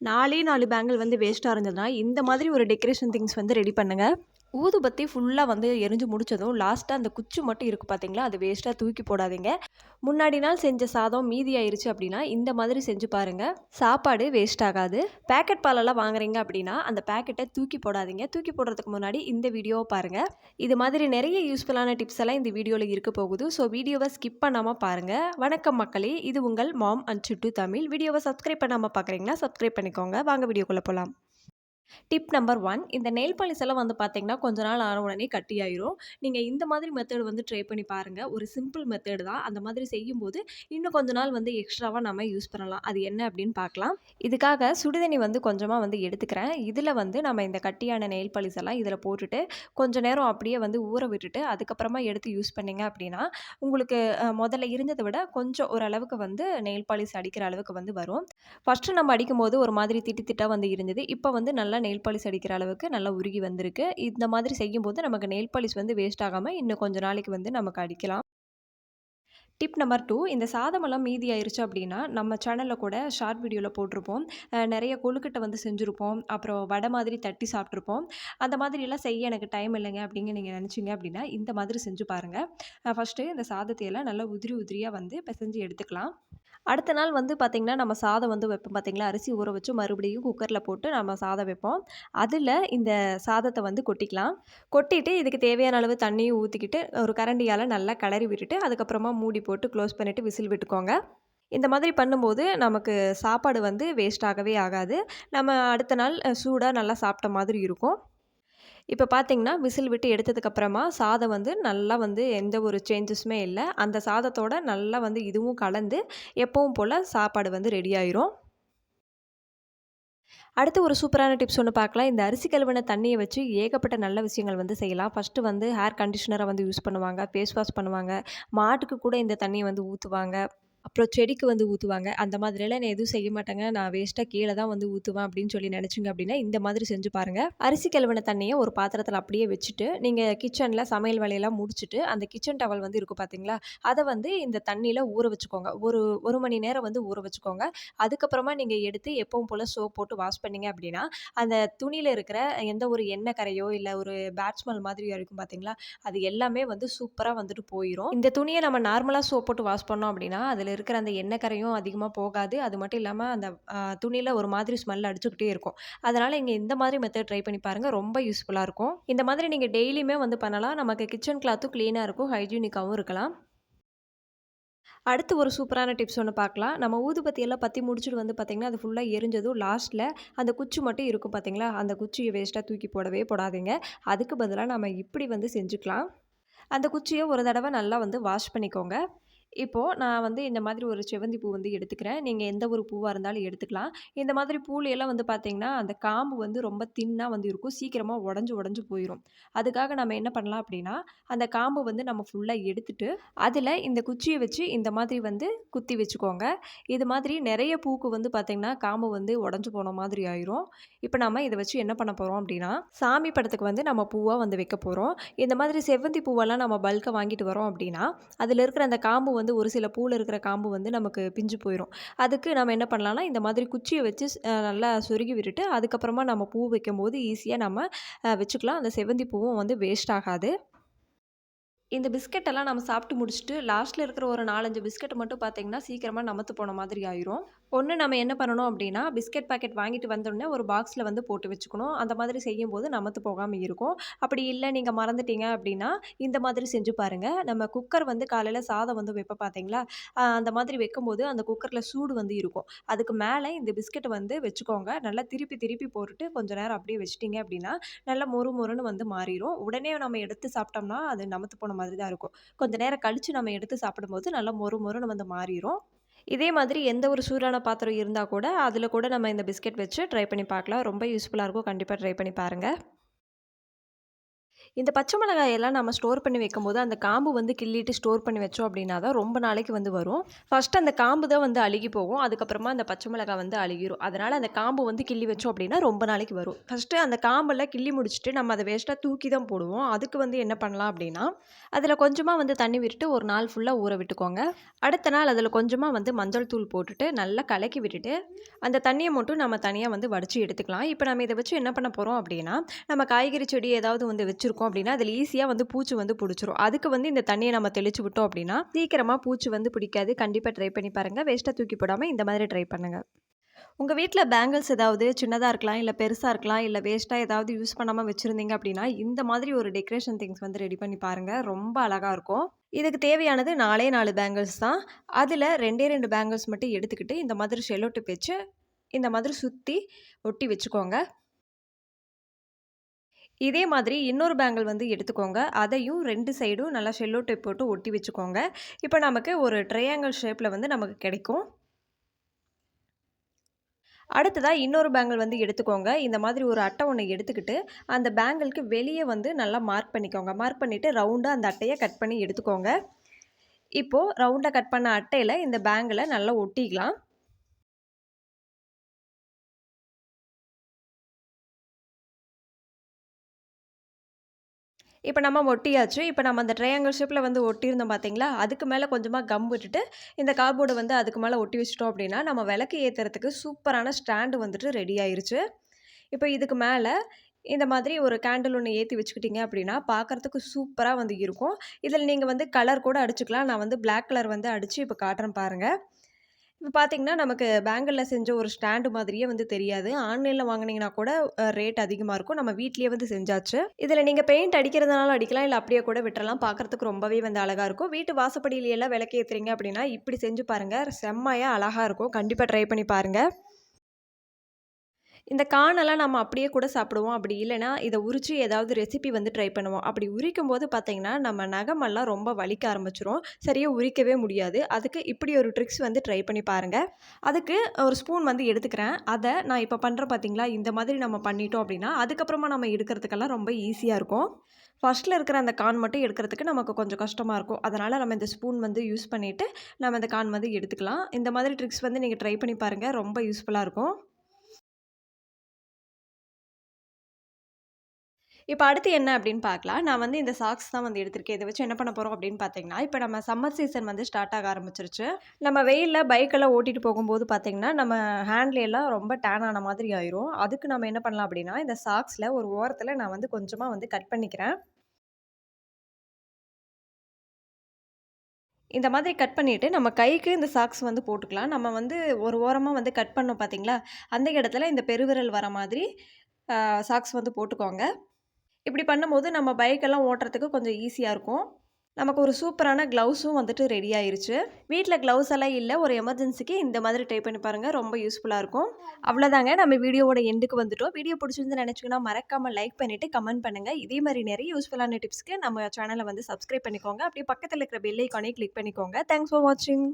நாலே நாலு பேங்கிள் வந்து வேஸ்ட்டாக இருந்ததுன்னா இந்த மாதிரி ஒரு டெக்கரேஷன் திங்ஸ் வந்து ரெடி பண்ணுங்கள் ஊதுபத்தி ஃபுல்லாக வந்து எரிஞ்சு முடிச்சதும் லாஸ்ட்டாக அந்த குச்சி மட்டும் இருக்குது பார்த்தீங்களா அது வேஸ்ட்டாக தூக்கி போடாதீங்க. முன்னாடி நாள் செஞ்ச சாதம் மீதி ஆயிருச்சு அப்படின்னா இந்த மாதிரி செஞ்சு பாருங்கள் சாப்பாடு வேஸ்ட் ஆகாது. பேக்கெட் பாலெல்லாம் வாங்குறீங்க அப்படின்னா அந்த பேக்கெட்டை தூக்கி போடாதீங்க. தூக்கி போடுறதுக்கு முன்னாடி இந்த வீடியோவை பாருங்கள் இது மாதிரி நிறைய யூஸ்ஃபுல்லான டிப்ஸ் எல்லாம் இந்த வீடியோவில் இருக்க போகுது. ஸோ வீடியோவை ஸ்கிப் பண்ணாமல் பாருங்கள் வணக்கம் மக்களே இது உங்கள் மாம் அண்ட் சுட்டு தமிழ். வீடியோவை சப்ஸ்கிரைப் பண்ணாமல் பார்க்குறீங்கன்னா சப்ஸ்கிரைப் பண்ணிக்கோங்க. வாங்க வீடியோக்குள்ளே போகலாம் டிப் நம்பர் ஒன் இந்த நெயில் பாலிஸ் எல்லாம் வந்து பார்த்தீங்கன்னா கொஞ்ச நாள் ஆன உடனே கட்டி ஆயிரும். நீங்கள் இந்த மாதிரி மெத்தட் வந்து ட்ரை பண்ணி பாருங்கள் ஒரு சிம்பிள் மெத்தட் தான். அந்த மாதிரி செய்யும்போது இன்னும் கொஞ்ச நாள் வந்து எக்ஸ்ட்ராவாக நம்ம யூஸ் பண்ணலாம். அது என்ன அப்படின்னு பார்க்கலாம் இதுக்காக சுடுதண்ணி வந்து கொஞ்சமாக வந்து எடுத்துக்கிறேன். இதில் வந்து நம்ம இந்த கட்டியான நெயில் பாலிஸ் எல்லாம் இதில் போட்டுட்டு கொஞ்ச நேரம் அப்படியே வந்து ஊற விட்டுட்டு அதுக்கப்புறமா எடுத்து யூஸ் பண்ணிங்க அப்படின்னா உங்களுக்கு முதல்ல இருந்ததை விட கொஞ்சம் ஓரளவுக்கு வந்து நெயில் பாலிஸ் அடிக்கிற அளவுக்கு வந்து வரும். ஃபஸ்ட்டு நம்ம அடிக்கும்போது ஒரு மாதிரி திட்டு திட்டாக வந்து இருந்தது. இப்போ வந்து நல்லா நெயில் பாலிஷ் அடிக்கிற அளவுக்கு நல்லா உருகி வந்திருக்கு. இந்த மாதிரி செய்யும்போது நமக்கு நெயில் பாலிஷ் வந்து வேஸ்ட் ஆகாமல் இன்னும் கொஞ்ச நாளைக்கு வந்து நமக்கு அடிக்கலாம். டிப் நம்பர் டூ இந்த சாதமெல்லாம் மீதி ஆயிடுச்சு அப்படின்னா நம்ம சேனலில் கூட ஷார்ட் வீடியோவில் போட்டிருப்போம். நிறைய கொழுக்கட்டை வந்து செஞ்சுருப்போம். அப்புறம் வடை மாதிரி தட்டி சாப்பிட்ருப்போம் அந்த மாதிரியெல்லாம் செய்ய எனக்கு டைம் இல்லைங்க அப்படிங்க நீங்கள் நினச்சிங்க அப்படின்னா இந்த மாதிரி செஞ்சு பாருங்கள் ஃபஸ்ட்டு இந்த சாதத்தையெல்லாம் நல்லா உதிரி உதிரியாக வந்து பிசைஞ்சு எடுத்துக்கலாம். அடுத்த நாள் வந்து பார்த்திங்கன்னா நம்ம சாதம் வந்து வைப்போம் பார்த்திங்களா அரிசி ஊற வச்சு மறுபடியும் குக்கரில் போட்டு நம்ம சாதம் வைப்போம். அதில் இந்த சாதத்தை வந்து கொட்டிக்கலாம். கொட்டிட்டு இதுக்கு தேவையான அளவு தண்ணியும் ஊற்றிக்கிட்டு ஒரு கரண்டியால் நல்லா கிளறி விட்டுட்டு அதுக்கப்புறமா மூடி போட்டு க்ளோஸ் பண்ணிவிட்டு விசில் விட்டுக்கோங்க. இந்த மாதிரி பண்ணும்போது நமக்கு சாப்பாடு வந்து வேஸ்ட் ஆகவே ஆகாது. நம்ம அடுத்த நாள் சூடாக நல்லா சாப்பிட்ட மாதிரி இருக்கும். இப்போ பார்த்தீங்கன்னா விசில் விட்டு எடுத்ததுக்கப்புறமா சாதம் வந்து நல்லா வந்து எந்த ஒரு சேஞ்சஸுமே இல்லை. அந்த சாதத்தோட நல்லா வந்து இதுவும் கலந்து எப்பவும் போல் சாப்பாடு வந்து ரெடி ஆயிரும். அடுத்து ஒரு சூப்பரான டிப்ஸ் ஒன்று பார்க்கலாம் இந்த அரிசி கழுவின தண்ணியை வச்சு ஏகப்பட்ட நல்ல விஷயங்கள் வந்து செய்யலாம். ஃபஸ்ட்டு வந்து ஹேர் கண்டிஷனரை வந்து யூஸ் பண்ணுவாங்க ஃபேஸ் வாஷ் பண்ணுவாங்க. மாட்டுக்கு கூட இந்த தண்ணியை வந்து ஊற்றுவாங்க அப்புறம் செடிக்கு வந்து ஊற்றுவாங்க அந்த மாதிரியெல்லாம் நான் எதுவும் செய்ய மாட்டேங்க. நான் வேஸ்ட்டாக கீழே தான் வந்து ஊற்றுவேன் அப்படின்னு சொல்லி நினச்சிங்க அப்படின்னா இந்த மாதிரி செஞ்சு பாருங்கள் அரிசி கழுவின தண்ணியை ஒரு பாத்திரத்தில் அப்படியே வச்சுட்டு நீங்கள் கிச்சனில் சமையல் வேலையெல்லாம் முடிச்சுட்டு அந்த கிச்சன் டவல் வந்து இருக்கும் பார்த்தீங்களா அதை வந்து இந்த தண்ணியில் ஊற வச்சுக்கோங்க. ஒரு ஒரு மணி நேரம் வந்து ஊற வச்சுக்கோங்க. அதுக்கப்புறமா நீங்கள் எடுத்து எப்பவும் போல் சோப் போட்டு வாஷ் பண்ணீங்க அப்படின்னா அந்த துணியில் இருக்கிற எந்த ஒரு எண்ணெய் கரையோ இல்லை ஒரு பேட் ஸ்மெல் மாதிரி இருக்கும் பார்த்தீங்களா அது எல்லாமே வந்து சூப்பராக வந்துட்டு போயிடும் இந்த துணியை நம்ம நார்மலாக சோப் போட்டு வாஷ் பண்ணோம் அப்படின்னா அதில் இருக்கிற அந்த எண்ணெய் கரையும் அதிகமாக போகாது. அது மட்டும் இல்லாமல் அந்த துணியில் ஒரு மாதிரி ஸ்மெல் அடிச்சுக்கிட்டே இருக்கும். அதனால் இங்கே இந்த மாதிரி மெத்தட் ட்ரை பண்ணி பாருங்கள் ரொம்ப யூஸ்ஃபுல்லாக இருக்கும். இந்த மாதிரி நீங்கள் டெய்லியுமே வந்து பண்ணலாம். நமக்கு கிச்சன் கிளாத்தும் க்ளீனாக இருக்கும். ஹைஜீனிக்காகவும் இருக்கலாம். அடுத்து ஒரு சூப்பரான டிப்ஸ் ஒன்று பார்க்கலாம். நம்ம ஊதுபத்தியெல்லாம் பற்றி முடிச்சுட்டு வந்து பார்த்திங்கன்னா அது ஃபுல்லாக எரிஞ்சதும் லாஸ்ட்டில் அந்த குச்சி மட்டும் இருக்கும் பார்த்தீங்களா அந்த குச்சியை வேஸ்ட்டாக தூக்கி போடவே போடாதீங்க. அதுக்கு பதிலாக நம்ம இப்படி வந்து செஞ்சுக்கலாம். அந்த குச்சியை ஒரு தடவை நல்லா வந்து வாஷ் பண்ணிக்கோங்க. இப்போது நான் வந்து இந்த மாதிரி ஒரு செவந்தி பூ வந்து எடுத்துக்கிறேன். நீங்கள் எந்த ஒரு பூவாக இருந்தாலும் எடுத்துக்கலாம். இந்த மாதிரி பூலையெல்லாம் வந்து பார்த்திங்கன்னா அந்த காம்பு வந்து ரொம்ப தின்னாக வந்து இருக்கும். சீக்கிரமாக உடஞ்சி உடஞ்சி போயிடும் அதுக்காக நம்ம என்ன பண்ணலாம் அப்படின்னா அந்த காம்பு வந்து நம்ம ஃபுல்லாக எடுத்துட்டு அதில் இந்த குச்சியை வச்சு இந்த மாதிரி வந்து குத்தி வச்சுக்கோங்க. இது மாதிரி நிறைய பூக்கு வந்து பார்த்திங்கன்னா காம்பு வந்து உடஞ்சி போன மாதிரி ஆயிரும். இப்போ நம்ம இதை வச்சு என்ன பண்ண போகிறோம் அப்படின்னா சாமி படத்துக்கு வந்து நம்ம பூவாக வந்து வைக்க போகிறோம் இந்த மாதிரி செவ்வந்தி பூவெல்லாம் நம்ம பல்காக வாங்கிட்டு வரோம் அப்படின்னா அதில் இருக்கிற அந்த காம்பு வந்து ஒரு சில பூவில் இருக்கிற காம்பு வந்து நமக்கு பிஞ்சு போயிடும் அதுக்கு நம்ம என்ன பண்ணலாம்னா இந்த மாதிரி குச்சியை வச்சு நல்லா சொருகி விட்டுட்டு அதுக்கப்புறமா நம்ம பூ வைக்கும்போது ஈஸியாக நம்ம வச்சுக்கலாம். அந்த செவ்வந்தி பூவும் வந்து வேஸ்ட் ஆகாது. இந்த பிஸ்கெட்டெல்லாம் நம்ம சாப்பிட்டு முடிச்சுட்டு லாஸ்ட்டில் இருக்கிற ஒரு நாலஞ்சு பிஸ்கெட் மட்டும் பார்த்தீங்கன்னா சீக்கிரமாக நமத்து போன மாதிரி ஆயிரும். ஒன்று நம்ம என்ன பண்ணணும் அப்படின்னா பிஸ்கெட் பாக்கெட் வாங்கிட்டு வந்தோடனே ஒரு பாக்ஸில் வந்து போட்டு வச்சுக்கணும். அந்த மாதிரி செய்யும்போது நமத்து போகாமல் இருக்கும். அப்படி இல்லை நீங்கள் மறந்துட்டீங்க அப்படின்னா இந்த மாதிரி செஞ்சு பாருங்கள் நம்ம குக்கர் வந்து காலையில் சாதம் வந்து வைப்ப பார்த்தீங்களா அந்த மாதிரி வைக்கும்போது அந்த குக்கரில் சூடு வந்து இருக்கும். அதுக்கு மேலே இந்த பிஸ்கெட்டை வந்து வச்சுக்கோங்க. நல்லா திருப்பி திருப்பி போட்டுட்டு கொஞ்ச நேரம் அப்படியே வச்சிட்டிங்க அப்படின்னா நல்லா மொறு மொறுன்னு வந்து மாறிடும் உடனே நம்ம எடுத்து சாப்பிட்டோம்னா அது நமத்து போன மாதிரி தான் இருக்கும். கொஞ்ச நேரம் கழித்து நம்ம எடுத்து சாப்பிடும்போது நல்லா மொறு மொறுன்னு வந்து மாறிடும் இதே மாதிரி எந்த ஒரு சூடான பாத்திரம் இருந்தால் கூட அதில் கூட நம்ம இந்த பிஸ்கெட் வச்சு ட்ரை பண்ணி பார்க்கலாம். ரொம்ப யூஸ்ஃபுல்லாக இருக்கும். கண்டிப்பாக ட்ரை பண்ணி பாருங்கள் இந்த பச்சை மிளகாயெல்லாம் நம்ம ஸ்டோர் பண்ணி வைக்கும்போது அந்த காம்பு வந்து கிள்ளிட்டு ஸ்டோர் பண்ணி வச்சோம் அப்படின்னா தான் ரொம்ப நாளைக்கு வந்து வரும். ஃபஸ்ட் அந்த காம்பு தான் வந்து அழுகி போகும். அதுக்கப்புறமா அந்த பச்சை மிளகாய் வந்து அழுகிரும். அதனால் அந்த காம்பு வந்து கிள்ளி வச்சோம் அப்படின்னா ரொம்ப நாளைக்கு வரும். ஃபஸ்ட்டு அந்த காம்பெல்லாம் கிள்ளி முடிச்சுட்டு நம்ம அதை வேஸ்ட்டாக தூக்கி தான் போடுவோம். அதுக்கு வந்து என்ன பண்ணலாம் அப்படின்னா அதில் கொஞ்சமாக வந்து தண்ணி விட்டுட்டு ஒரு நாள் ஃபுல்லாக ஊற விட்டுக்கோங்க. அடுத்த நாள் அதில் கொஞ்சமாக வந்து மஞ்சள் தூள் போட்டுட்டு நல்லா கலக்கி விட்டுட்டு அந்த தண்ணியை மட்டும் நம்ம தனியாக வந்து வடித்து எடுத்துக்கலாம். இப்போ நம்ம இதை வச்சு என்ன பண்ண போகிறோம் அப்படின்னா நம்ம காய்கறி செடி ஏதாவது வந்து வச்சுருக்கோம் அப்படின்னா அதில் ஈஸியாக வந்து பூச்சி வந்து பிடிச்சிரும். அதுக்கு வந்து இந்த தண்ணியை நம்ம தெளிச்சு விட்டோம் அப்படின்னா சீக்கிரமாக பூச்சி வந்து பிடிக்காது. கண்டிப்பாக ட்ரை பண்ணி பாருங்கள் வேஸ்ட்டாக தூக்கி போடாமல் இந்த மாதிரி ட்ரை பண்ணுங்கள் உங்கள் வீட்டில் பேங்கிள்ஸ் ஏதாவது சின்னதாக இருக்கலாம் இல்லை பெருசாக இருக்கலாம் இல்லை வேஸ்ட்டாக ஏதாவது யூஸ் பண்ணாமல் வச்சுருந்தீங்க அப்படின்னா இந்த மாதிரி ஒரு டெக்கரேஷன் திங்ஸ் வந்து ரெடி பண்ணி பாருங்கள் ரொம்ப அழகாக இருக்கும். இதுக்கு தேவையானது நாலே நாலு பேங்கிள்ஸ் தான். அதில் ரெண்டே ரெண்டு பேங்கிள்ஸ் மட்டும் எடுத்துக்கிட்டு இந்த மாதிரி ஷெல்லோ டிப் வச்சு இந்த மாதிரி சுற்றி ஒட்டி வச்சுக்கோங்க. இதே மாதிரி இன்னொரு பேங்கிள் வந்து எடுத்துக்கோங்க. அதையும் ரெண்டு சைடும் நல்லா ஷெல்லோ டேப் போட்டு ஒட்டி வச்சுக்கோங்க. இப்போ நமக்கு ஒரு ட்ரையாங்கிள் ஷேப்பில் வந்து நமக்கு கிடைக்கும். அடுத்ததாக இன்னொரு பேங்கிள் வந்து எடுத்துக்கோங்க. இந்த மாதிரி ஒரு அட்டை ஒன்று எடுத்துக்கிட்டு அந்த பேங்கிளுக்கு வெளியே வந்து நல்லா மார்க் பண்ணிக்கோங்க. மார்க் பண்ணிவிட்டு ரவுண்டாக அந்த அட்டையை கட் பண்ணி எடுத்துக்கோங்க. இப்போது ரவுண்டாக கட் பண்ண அட்டையில் இந்த பேங்கில் நல்லா ஒட்டிக்கலாம். இப்போ நம்ம ஒட்டியாச்சு. இப்போ நம்ம அந்த ட்ரையாங்கிள் ஷேப்பில் வந்து ஒட்டியிருந்தோம் பார்த்தீங்களா? அதுக்கு மேலே கொஞ்சமாக கம் விட்டுட்டு இந்த கார்போர்டு வந்து அதுக்கு மேலே ஒட்டி வச்சிட்டோம் அப்படின்னா நம்ம விளக்கு ஏற்றுறதுக்கு சூப்பரான ஸ்டாண்டு வந்துட்டு ரெடி ஆயிருச்சு. இப்போ இதுக்கு மேலே இந்த மாதிரி ஒரு கேண்டில் ஒன்று ஏற்றி வச்சுக்கிட்டிங்க அப்படின்னா பார்க்குறதுக்கு சூப்பராக வந்து இருக்கும். இதில் நீங்கள் வந்து கலர் கூட அடிச்சுக்கலாம். நான் வந்து பிளாக் கலர் வந்து அடித்து இப்போ காட்டுறேன் பாருங்கள் இப்போ பார்த்தீங்கன்னா நமக்கு பேங்கிளில் செஞ்ச ஒரு ஸ்டாண்டு மாதிரியே வந்து தெரியாது. ஆன்லைனில் வாங்கினீங்கன்னா கூட ரேட் அதிகமாக இருக்கும். நம்ம வீட்லேயே வந்து செஞ்சாச்சு. இதில் நீங்கள் பெயிண்ட் அடிக்கிறதுனால அடிக்கலாம் இல்லை அப்படியே கூட விட்டுறலாம். பார்க்குறதுக்கு ரொம்பவே வந்து அழகாக இருக்கும். வீட்டு வாசப்படியிலையெல்லாம் விளக்கேற்றுறீங்க அப்படின்னா இப்படி செஞ்சு பாருங்கள் செம்மையாக அழகாக இருக்கும். கண்டிப்பாக ட்ரை பண்ணி பாருங்கள் இந்த காணெல்லாம் நம்ம அப்படியே கூட சாப்பிடுவோம். அப்படி இல்லைன்னா இதை உரித்து ஏதாவது ரெசிபி வந்து ட்ரை பண்ணுவோம். அப்படி உரிக்கும் போது பார்த்திங்கன்னா நம்ம நகமெல்லாம் ரொம்ப வலிக்க ஆரம்பிச்சிரும். சரியாக உரிக்கவே முடியாது. அதுக்கு இப்படி ஒரு ட்ரிக்ஸ் வந்து ட்ரை பண்ணி பாருங்கள் அதுக்கு ஒரு ஸ்பூன் வந்து எடுத்துக்கிறேன். அதை நான் இப்போ பண்ணுறேன் பார்த்தீங்களா? இந்த மாதிரி நம்ம பண்ணிட்டோம் அப்படின்னா அதுக்கப்புறமா நம்ம எடுக்கிறதுக்கெல்லாம் ரொம்ப ஈஸியாக இருக்கும். ஃபஸ்ட்டில் இருக்கிற அந்த கான் மட்டும் எடுக்கிறதுக்கு நமக்கு கொஞ்சம் கஷ்டமாக இருக்கும். அதனால் நம்ம இந்த ஸ்பூன் வந்து யூஸ் பண்ணிவிட்டு நம்ம இந்த கான் வந்து எடுத்துக்கலாம். இந்த மாதிரி ட்ரிக்ஸ் வந்து நீங்கள் ட்ரை பண்ணி பாருங்கள் ரொம்ப யூஸ்ஃபுல்லாக இருக்கும். இப்போ அடுத்து என்ன அப்படின்னு பார்க்கலாம். நான் வந்து இந்த சாக்ஸ் தான் வந்து எடுத்திருக்கேன். இதை வச்சு என்ன பண்ண போகிறோம் அப்படின்னு பார்த்தீங்கன்னா இப்போ நம்ம சம்மர் சீசன் வந்து ஸ்டார்ட் ஆக ஆரம்பிச்சிருச்சு. நம்ம வெயிலில் பைக்கெல்லாம் ஓட்டிகிட்டு போகும்போது பார்த்தீங்கன்னா நம்ம ஹேண்ட்ல ரொம்ப டேன் ஆன மாதிரி ஆயிரும். அதுக்கு நம்ம என்ன பண்ணலாம் அப்படின்னா இந்த சாக்ஸில் ஒரு ஓரத்தில் நான் வந்து கொஞ்சமாக வந்து கட் பண்ணிக்கிறேன். இந்த மாதிரி கட் பண்ணிவிட்டு நம்ம கைக்கு இந்த சாக்ஸ் வந்து போட்டுக்கலாம். நம்ம வந்து ஒரு ஓரமாக வந்து கட் பண்ணோம் பார்த்தீங்களா? அந்த இடத்துல இந்த பெருவிரல் வர மாதிரி சாக்ஸ் வந்து போட்டுக்கோங்க. இப்படி பண்ணும்போது நம்ம பைக்கெல்லாம் ஓட்டுறதுக்கு கொஞ்சம் ஈஸியாக இருக்கும். நமக்கு ஒரு சூப்பரான க்ளவுஸும் வந்துட்டு ரெடி ஆயிருச்சு. வீட்டில் க்ளவுஸ் எல்லாம் இல்லை ஒரு எமர்ஜென்சிக்கு இந்த மாதிரி ட்ரை பண்ணி பாருங்கள் ரொம்ப யூஸ்ஃபுல்லாக இருக்கும். அவ்வளோதாங்க நம்ம வீடியோவோட எண்டுக்கு வந்துட்டோம். வீடியோ பிடிச்சிருந்து நினச்சிங்கன்னா மறக்காமல் லைக் பண்ணிவிட்டு கமெண்ட் பண்ணுங்கள் இதே மாதிரி நிறைய யூஸ்ஃபுல்லான டிப்ஸ்க்கு நம்ம சேனலை வந்து சப்ஸ்கிரைப் பண்ணிக்கோங்க. அப்படியே பக்கத்தில் இருக்கிற பெல் ஐக்கானே கிளிக் பண்ணிக்கோங்க. தேங்க்ஸ் ஃபார் வாட்சிங்